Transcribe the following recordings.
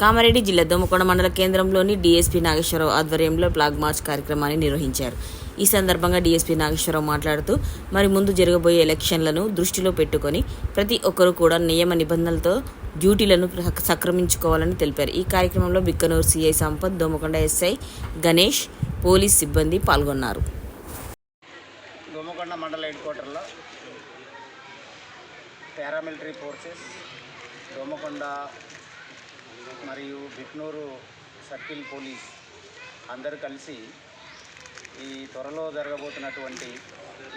కామారెడ్డి జిల్లా దోమకొండ మండల కేంద్రంలోని డీఎస్పీ నాగేశ్వరరావు ఆధ్వర్యంలో ఫ్లాగ్ మార్చ్ కార్యక్రమాన్ని నిర్వహించారు. ఈ సందర్భంగా డీఎస్పీ నాగేశ్వరరావు మాట్లాడుతూ మరి ముందు జరగబోయే ఎలక్షన్లను దృష్టిలో పెట్టుకొని ప్రతి ఒక్కరూ కూడా నియమ నిబంధనలతో డ్యూటీలను సక్రమించుకోవాలని తెలిపారు. ఈ కార్యక్రమంలో Bikkanur CI Sampath Domakonda SI Ganesh police సిబ్బంది పాల్గొన్నారు. దోమకొండ మండల హెడ్ క్వార్టర్లో paramilitary forces Domakonda Biknur circle police అందరూ కలిసి ఈ త్వరలో జరగబోతున్నటువంటి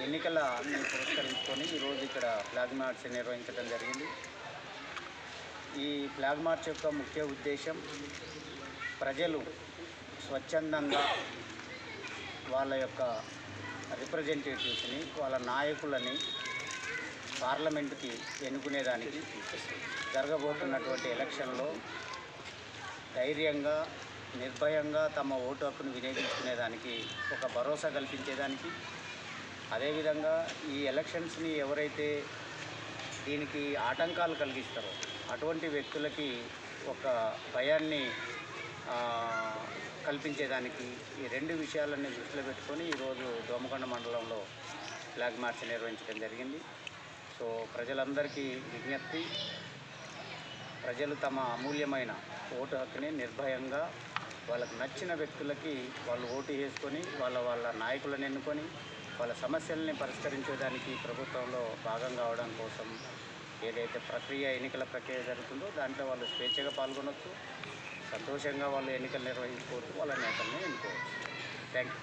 ఎన్నికలని పురస్కరించుకొని ఈరోజు ఇక్కడ ఫ్లాగ్ మార్చ్ నిర్వహించడం జరిగింది. ఈ ఫ్లాగ్ మార్చ్ యొక్క ముఖ్య ఉద్దేశం ప్రజలు స్వచ్ఛందంగా వాళ్ళ యొక్క రిప్రజెంటేటివ్స్ని వాళ్ళ నాయకులని పార్లమెంటుకి ఎన్నుకునేదానికి జరగబోతున్నటువంటి ఎలక్షన్లో ధైర్యంగా నిర్భయంగా తమ ఓటు హక్కును వినియోగించుకునేదానికి ఒక భరోసా కల్పించేదానికి. అదేవిధంగా ఈ ఎలక్షన్స్ని ఎవరైతే దీనికి ఆటంకాలు కలిగిస్తారో అటువంటి వ్యక్తులకి ఒక భయాన్ని కల్పించేదానికి ఈ రెండు విషయాలన్నీ దృష్టిలో పెట్టుకొని ఈరోజు దోమకొండ మండలంలో ఫ్లాగ్ మార్చ్ నిర్వహించడం జరిగింది. సో ప్రజలందరికీ విజ్ఞప్తి ప్రజలు తమ అమూల్యమైన ఓటు హక్కుని నిర్భయంగా వాళ్ళకు నచ్చిన వ్యక్తులకి వాళ్ళు ఓటు వేసుకొని వాళ్ళ వాళ్ళ నాయకులను ఎన్నుకొని వాళ్ళ సమస్యల్ని పరిష్కరించేదానికి ప్రభుత్వంలో భాగం కావడం కోసం ఏదైతే ప్రక్రియ ఎన్నికల ప్రక్రియ జరుగుతుందో దాంట్లో వాళ్ళు స్వేచ్ఛగా పాల్గొనవచ్చు సంతోషంగా వాళ్ళు ఎన్నికలు నిర్వహించుకోవచ్చు వాళ్ళ నేతల్ని ఎన్నుకోవచ్చు. Thank you